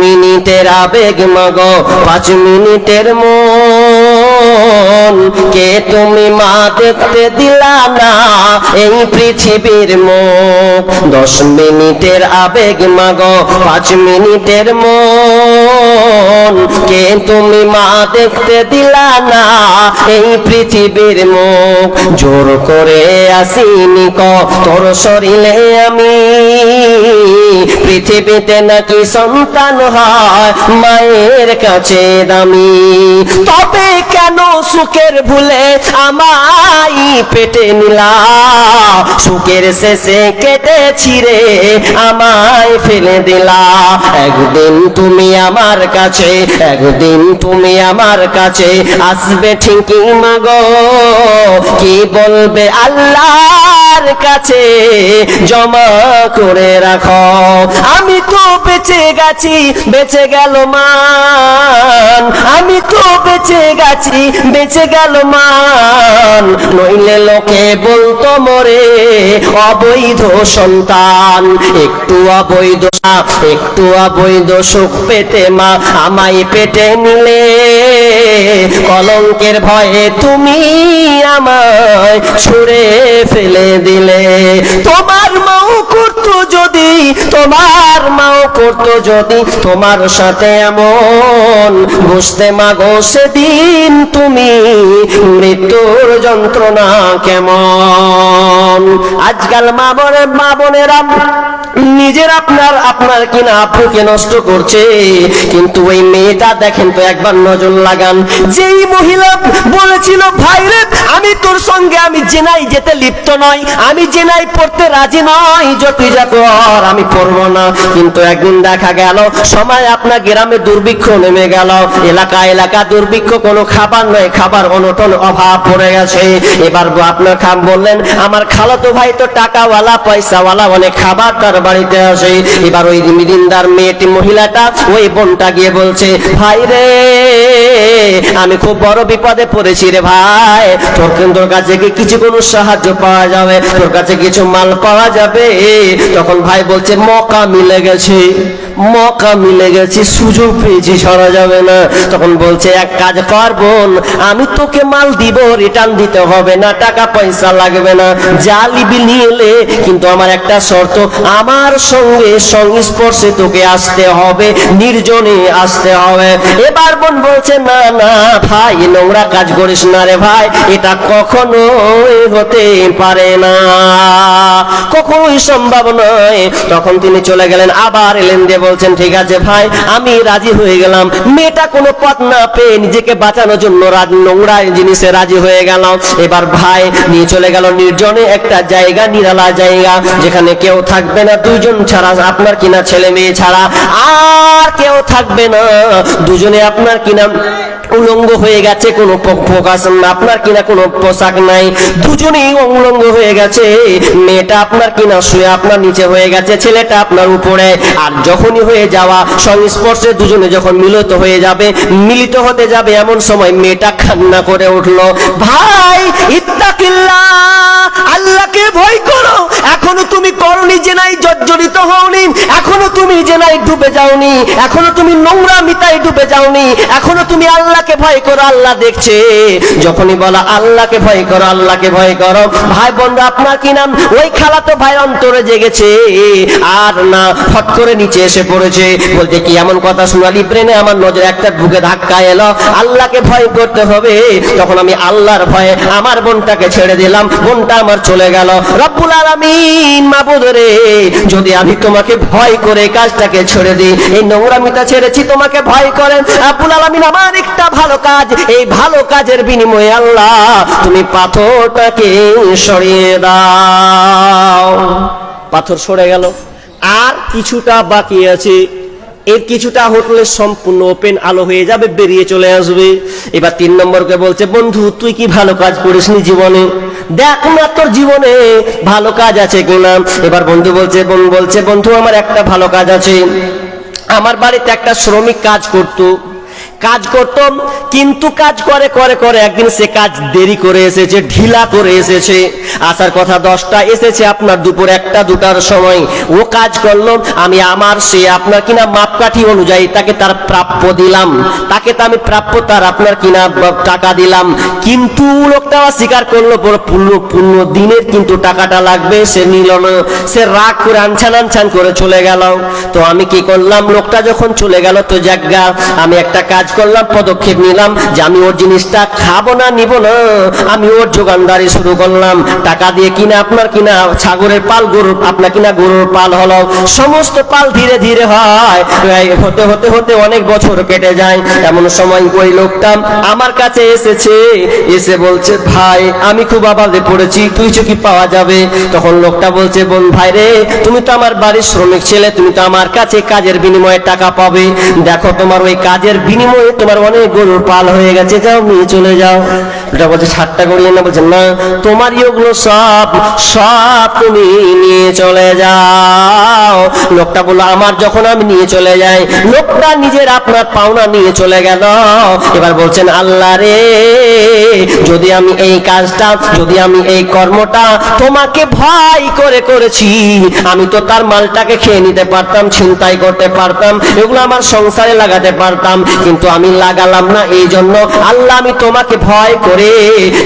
মিনিটের আবেগ মগ, পাঁচ মিনিটের মন। কে তুমি মা দেখতে দিলা না এই পৃথিবীর মুখ দশ মিনিটের আবেগ মাগ, পাঁচ মিনিটের মন। কে তুমি মা দেখতে দিলা না এই পৃথিবীর মুখ? জোর করে আসিনি ক, তোর শরীরে আমি। পৃথিবীতে নাকি সন্তান হয়, মায়ের কাছে দামি। তবে কেন সুখের ভুলে আমায় পেটে নিলা? সুখের শেষে কেটে ছিঁড়ে আমায় ফেলে দিলা। একদিন তুমি আমার কাছে, একদিন তুমি আমার কাছে আসবে ঠিকই মাগো। কি বলবে আল্লাহর কাছে? জমা করে রাখো। আমি তো বেঁচে গেছি, বেঁচে গেল মান। আমি তো বেঁচে গেছি, বেঁচে গেল মান। নইলে লোকে বলতো মরে, অবৈধ সন্তান। একটু অবৈধ একটু অবৈধ সুখ পেতে মা আমায় পেটে নিলে, কলঙ্কের ভয়ে তুমি আমায় ছুঁড়ে ফেলে দিলে। তোমার মাও করতো যদি, তোমার মাও করতো যদি, তোমার সাথে এমন বুঝতে মাগো সেদিন তুমি মৃত্যুর যন্ত্রণা কেমন। আজকাল মা বোনে মা বোনেরা নিজের আপনার আপনার কিনা আপুকে নষ্ট করছে। কিন্তু ওই মেয়েটা দেখেন তো একবার নজর লাগান। যেই মহিলা বলেছিল, ভাই রে, আমি তোর সঙ্গে, আমি জেনাই যেতে লিপ্ত নয় আমি জেনাই পড়তে রাজি নয় যতই যা কর, আমি পড়ব না। কিন্তু একদিন দেখা গেল, সময় আপনার গ্রামে দুর্ভিক্ষ নেমে গেল। এলাকা এলাকা দুর্ভিক্ষ, কোনো খাবার নয়, খাবার অনটন অভাব পড়ে গেছে। এবার আপনার খাম বললেন, আমার খালাতো ভাই তো টাকাওয়ালা, পয়সাওয়ালা, অনেক খাবার তার বাড়িতে আসে। এবার ওই মিদিনদার মেয়েটি মহিলাটা ওই বোনটা গিয়ে বলছে, ভাই রে, আমি খুব বড় বিপদে পড়েছি রে ভাই। তোর কেন্দ্র কাছে কি কিছু কোনো সাহায্য পাওয়া যাবে? তোর কাছে কিছু মাল পাওয়া যাবে? তখন ভাই বলছে, মকা মিলে গেছে। মকা মিলে গেছে, সুযোগ পেয়েছি, সরা যাবে না। তখন বলছে, এক কাজ কর বোন, আমি তোকে মাল দিব রিটার্ন দিতে হবে না, টাকা পয়সা লাগবে না। যা লিবি নিয়ে কিন্তু আমার একটা শর্ত, আমার সঙ্গে সংস্পর্শে তোকে আসতে হবে, নির্জনে আসতে হবে। এবার বোন বলছে, না না, ভাই, নোংরা কাজ করিস না রে ভাই, এটা কখনোই হতে পারে না। কখনোই সম্ভব নয়। তখন তিনি চলে গেলেন, আবার এলেন দিয়ে বলছেন, ঠিক আছে ভাই, আমি রাজি হয়ে গেলাম। মেয়েটা কোনো পথ না পেয়ে নিজেকে বাঁচানোর জন্য নোংরা জিনিসে রাজি হয়ে গেলাম এবার ভাই নিয়ে চলে গেল নির্জনে একটা জায়গা, নিরালা জায়গা, যেখানে কেউ থাকবে না দুজন ছাড়া, আপনার কিনা ছেলে মেয়ে ছাড়া। আর কেউ থাকবে না। দুজনে আপনার কিনা উলঙ্গ হয়ে গেছে, কোনো প্রকাশ আপনার কিনা কোনো পোশাক নাই। দুজনেই উলঙ্গ হয়ে গেছে। মেয়েটা আপনার কিনা শুয়ে, আপনার নিচে হয়ে গেছে, ছেলেটা আপনার উপরে। আর যখনই হয়ে যাওয়া, সংস্পর্শে দুজনে যখন মিলিত হয়ে যাবে, মিলিত হতে যাবে এমন সময় মেয়েটা কান্না করে উঠল, ভাই, ইত্তাকিল্লা, আল্লাহকে ভয় করো। এখনও তুমি করনি যে নাই জর্জরিত হওনি। এখনও তুমি যে নাই ডুবে যাওনি। এখনও তুমি নোংরা মিতাই ডুবে যাওনি। এখনও তুমি আল্লাহকে ভয় করো, আল্লাহ দেখছে। যখনই বলা, আল্লাহকে ভয় করো, আল্লাহকে ভয় করো। ভাই বোনরা, আপনার কি নাম? ওই খালা তো ভাই অন্তরে জেগেছে। আর না, ফট করে নিচে এসে পড়েছে। বলতে কি এমন কথা শোনালি? ব্রেনে আমার নজর একটা বুকে ধাক্কা এলো। আল্লাহকে ভয় করতে হবে। তখন আমি আল্লাহর ভয়ে আমার বোনটাকে ছেড়ে দিলাম। বোনটা আমার চলে গেল। রব্বুল আলামিন, মাবুদ রে, যদি আমি তোমাকে ভয় করে কাজটাকে ছেড়ে দিই, এই নোংরামিটা ছেড়েছি, তোমাকে ভয় করেন। রব্বুল আলামিন, আমার একটা ভালো কাজ, এই ভালো কাজের বিনিময়ে আল্লাহ তুমি পাথরটাকে সরিয়ে দাও। পাথর সরে গেল। আর কিছুটা বাকি আছে। এর কিছুটা হোটেলে সম্পূর্ণ ওপেন আলো হয়ে যাবে, বেরিয়ে চলে আসবে। এবার তিন নম্বরকে বলছে, বন্ধু, তুই কি ভালো কাজ করিসনি জীবনে? দেখ না, তোর জীবনে ভালো কাজ আছে কিনা এবার বন্ধু বলছে, বোন বলছে, বন্ধু, আমার একটা ভালো কাজ আছে। আমার বাড়িতে একটা শ্রমিক কাজ করতো। কাজ করতাম, কিন্তু কাজ করে করে করে একদিন সে কাজ দেরি করে এসেছে, ঢিলা করে এসেছে। আসার কথা দশটা এসেছে আপনার দুপুর একটা, দুটার সময়। ও কাজ করল, আমি আমার সে আপনার কিনা মাপকাঠি অনুযায়ী তাকে তার প্রাপ্য দিলাম। তাকে তো আমি প্রাপ্য, তার আপনার কিনা টাকা দিলাম। কিন্তু লোকটা স্বীকার করল পূর্ণ পূর্ণ দিনের কিন্তু টাকাটা লাগবে, সে নিল না। সে রাগ করে আনছান আনছান করে চলে গেল। তো আমি কি করলাম, লোকটা যখন চলে গেল, তো জায়গা আমি একটা কাজ করলাম, পদক্ষেপ নিলাম যে আমি ওর জিনিসটা খাব না, নিব না। আমি ওর যোগানদারি শুরু করলাম। টাকা দিয়ে কিনা আপনার কিনা ছাগলের পাল, গরুর আপনার কিনা গরুর পাল হলো। সমস্ত পাল ধীরে ধীরে হয়। হতে হতে হতে অনেক বছর কেটে যায়। এমন সময় ওই লোকটা আমার কাছে এসেছে। এসে বলছে, ভাই, আমি খুব আবাদে পড়েছি। তুই কি পাওয়া যাবে? তখন লোকটা বলছে, বোন, ভাই রে, তুমি তো আমার বাড়ির শ্রমিক ছেলে। তুমি তো আমার কাছে কাজের বিনিময়ে টাকা পাবে। দেখো, তোমার ওই কাজের বিনিময়ে তোমার অনেক গরুর পাল হয়ে গেছে যাও নিয়ে চলে যাও। ওটা বলছে ঠাট্টা করিয়ে না, বলছে, না, তোমার ওগুলো সব সব তুমি নিয়ে চলে যাও। লোকটা বলল, আমার যখন আমি নিয়ে চলে যাই, লোকটা নিজের আপনার পাওনা নিয়ে চলে গেল। এবার বলছেন, আল্লাহ রে, যদি আমি এই কাজটা, যদি আমি এই কর্মটা তোমাকে ভয় করে করেছি, আমি তো তার মালটাকে খেয়ে নিতে পারতাম, ছিনতাই করতে পারতাম, এগুলো আমার সংসারে লাগাতে পারতাম, কিন্তু আমি লাগালাম না এই জন্য আল্লাহ আমি তোমাকে ভয় করে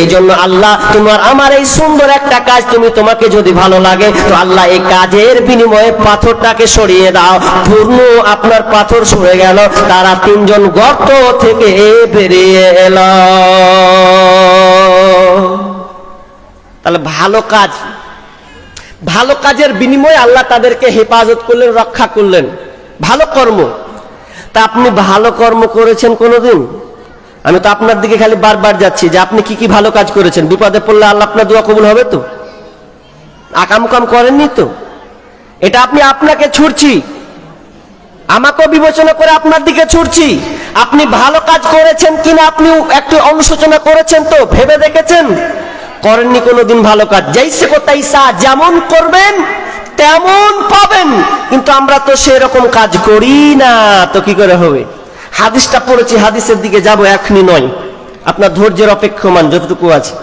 এই জন্য আল্লাহ, তোমার আমার এই সুন্দর একটা কাজ তুমি তোমাকে যদি ভালো লাগে, তো আল্লাহ এই কাজের বিনিময়ে পাথরটাকে সরিয়ে দাও। পূর্ণ আপনার পাথর সরে গেল, তারা তিনজন গর্ত থেকে বেরিয়ে এলো। তাহলে ভালো কাজ। ভালো কাজের বিনিময়ে আল্লাহ তাদেরকে হেফাজত করলেন, রক্ষা করলেন। ভালো কর্ম। তা আপনি ভালো কর্ম করেছেন কোনোদিন? আমি তো আপনার দিকে খালি বারবার যাচ্ছি যে আপনি কি কি ভালো কাজ করেছেন। বিপদে পড়লে আল্লাহ আপনার দোয়া কবুল হবে তো? আকাম কাম করেননি তো? এটা আপনি আপনাকে ছুটছি আমাকেও বিবেচনা করে আপনার দিকে ছুটছি আপনি ভালো কাজ করেছেন কিনা আপনি একটু অনুশোচনা করেছেন তো? ভেবে দেখেছেন? করেননি কোনোদিন ভালো কাজ। যাইছে কোথাইসা যেমন করবেন, তেমন পাবেন। কিন্তু আমরা তো সেরকম কাজ করি না। তো কি করে হবে? হাদিসটা পড়েছি, হাদিসের দিকে যাব এখনই নয়। আপনার ধৈর্যের অপেক্ষমান, যতটুকু আছে।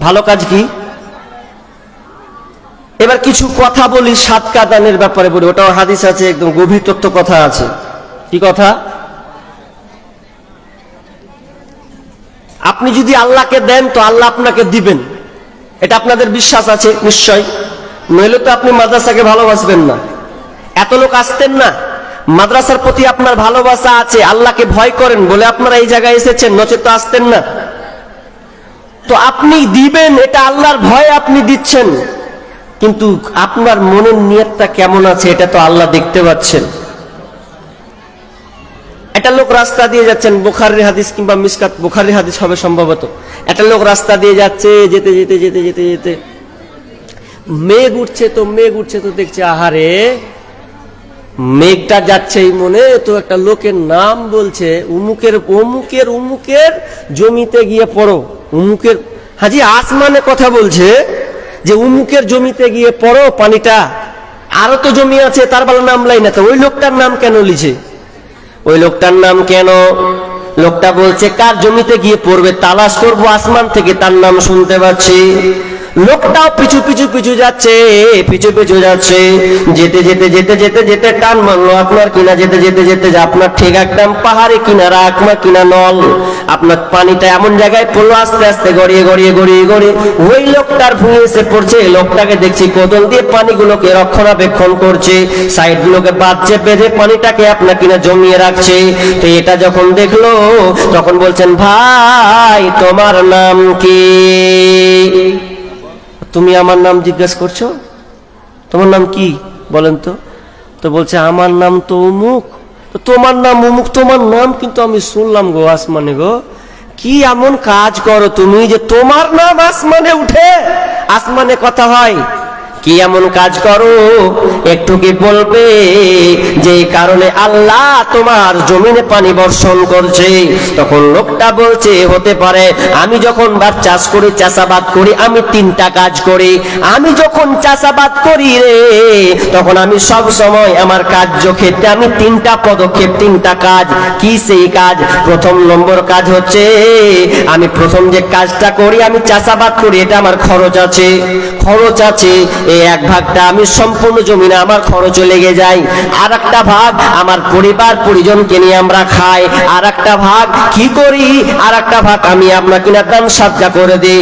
ভালো কাজ কি? এবার কিছু কথা বলি, সাত কাদানের ব্যাপারে বলি। ওটাও হাদিস আছে, একদম গভীর তত্ত্ব কথা আছে। কি কথা? আপনি যদি আল্লাহকে দেন, তো আল্লাহ আপনাকে দিবেন। এটা আপনাদের বিশ্বাস আছে, নিশ্চয়। নইলে তো আপনি মাদ্রাসাকে ভালোবাসবেন না। এত লোক আসতেন না। মাদ্রাসার প্রতি আপনার ভালোবাসা আছে, আল্লাহকে ভয় করেন, বলে আপনারা এই জায়গায় এসেছেন, নচেত আসতেন না। তো আপনি দিবেন, এটা আল্লাহর ভয়ে আপনি দিচ্ছেন। কিন্তু আপনার মনের নিয়তটা কেমন আছে, এটা তো আল্লাহ দেখতে পাচ্ছেন। একটা লোক রাস্তা দিয়ে যাচ্ছেন বোখারি হাদিস কিংবা মিসকাত বোখারি হাদিস হবে সম্ভবত। একটা লোক রাস্তা দিয়ে যাচ্ছে, যেতে যেতে যেতে যেতে যেতে। মেঘ উঠছে তো, মেঘ উঠছে তো দেখছে, আহারে! মেঘটা যাচ্ছে এই মনে, তো একটা লোকের নাম বলছে, উমুকের, অমুকের, উমুকের জমিতে গিয়ে পড়ো। উমুকের, হাজি আসমানে কথা বলছে যে উমুকের জমিতে গিয়ে পড়ো পানিটা। আরও তো জমি আছে, তার বেলা নাম লাই না। তো ওই লোকটার নাম কেন লিছে? ওই লোকটার নাম কেন? লোকটা বলছে, কার জমিতে গিয়ে পড়বে? তালাশ করব আসমান থেকে, তার নাম শুনতে পাচ্ছি। লোকটাও পিছু পিছু পিছু যাচ্ছে, পিছু পিছু যাচ্ছে। যেতে যেতে যেতে যেতে যেতে টান মানলো আপনার কিনা, যেতে যেতে যেতে যে, আপনার ঠিক একটা পাহাড়ে কিনারা, আপনার কিনা নল। আপনার পানিটা এমন জায়গায় পড়ল, আস্তে আস্তে গড়িয়ে গড়িয়ে গড়িয়ে গড়িয়ে। ওই লোকটার ভুঁয়ে এসে পড়ছে লোকটাকে দেখছি কোদল দিয়ে পানিগুলোকে রক্ষণাবেক্ষণ করছে। সাইড গুলোকে বাঁধছে, বেঁধে পানিটাকে আপনার কিনা জমিয়ে রাখছে। তো এটা যখন দেখল, তখন বলছেন, ভাই, তোমার নাম কি? তুমি আমার নাম জিজ্ঞাসা করছ? তোমার নাম কি বলেন তো? তো বলছে, আমার নাম তো উমুক। তো তোমার নাম উমুক, তোমার নাম কিন্তু আমি শুনলাম গো আসমানে গো। কি এমন কাজ করো তুমি যে তোমার নাম আসমানে উঠে? আসমানে কথা হয়। কি এমন কাজ করো? একটু কি বলবে? যে কারণে আল্লাহ তোমার জমিনে পানি বর্ষণ করছে, তখন লোকটা বলছে, হতে পারে আমি যখন বাপ চাষ করি, চাষাবাদ করি, আমি তিনটা কাজ করি। আমি যখন চাষাবাদ করি রে, তখন আমি সব সময় আমার কার্যক্ষেত্রে আমি তিনটা পদক্ষেপ, তিনটা কাজ। কি সেই কাজ? প্রথম নম্বর কাজ হচ্ছে, আমি প্রথম যে কাজটা করি, আমি চাষাবাদ করি, এটা আমার খরচ আছে। খরচ আছে এই এক ভাগটা আমি সম্পূর্ণ জমিনে আমার খরচ লেগে যায়। আর একটা ভাগ আমার পরিবার পরিজনকে নিয়ে আমরা খাই। আর একটা ভাগ কি করি? আর একটা ভাগ আমি আপনাকে না দান সাজা করে দিই।